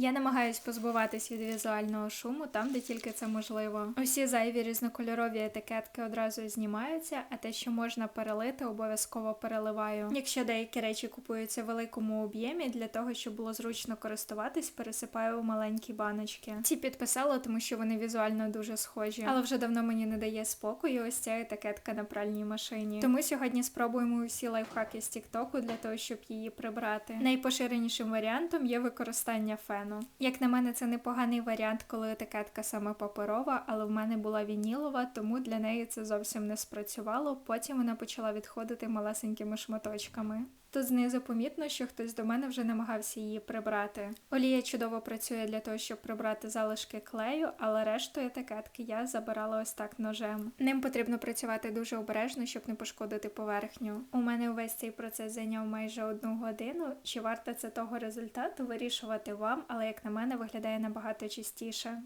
Я намагаюсь позбуватись від візуального шуму там, де тільки це можливо. Усі зайві різнокольорові етикетки одразу знімаються, а те, що можна перелити, обов'язково переливаю. Якщо деякі речі купуються в великому об'ємі, для того, щоб було зручно користуватись, пересипаю у маленькі баночки. Ці підписала, тому що вони візуально дуже схожі, але вже давно мені не дає спокою ось ця етикетка на пральній машині. Тому сьогодні спробуємо усі лайфхаки з Тіктоку для того, щоб її прибрати. Найпоширенішим варіантом є використання фену. Як на мене, це непоганий варіант, коли етикетка саме паперова, але в мене була вінілова, тому для неї це зовсім не спрацювало. Потім вона почала відходити малесенькими шматочками. Тут знизу помітно, що хтось до мене вже намагався її прибрати. Олія чудово працює для того, щоб прибрати залишки клею, але решту етикетки я забирала ось так ножем. Ним потрібно працювати дуже обережно, щоб не пошкодити поверхню. У мене увесь цей процес зайняв майже одну годину. Чи варто це того результату вирішувати вам, але як на мене виглядає набагато чистіше.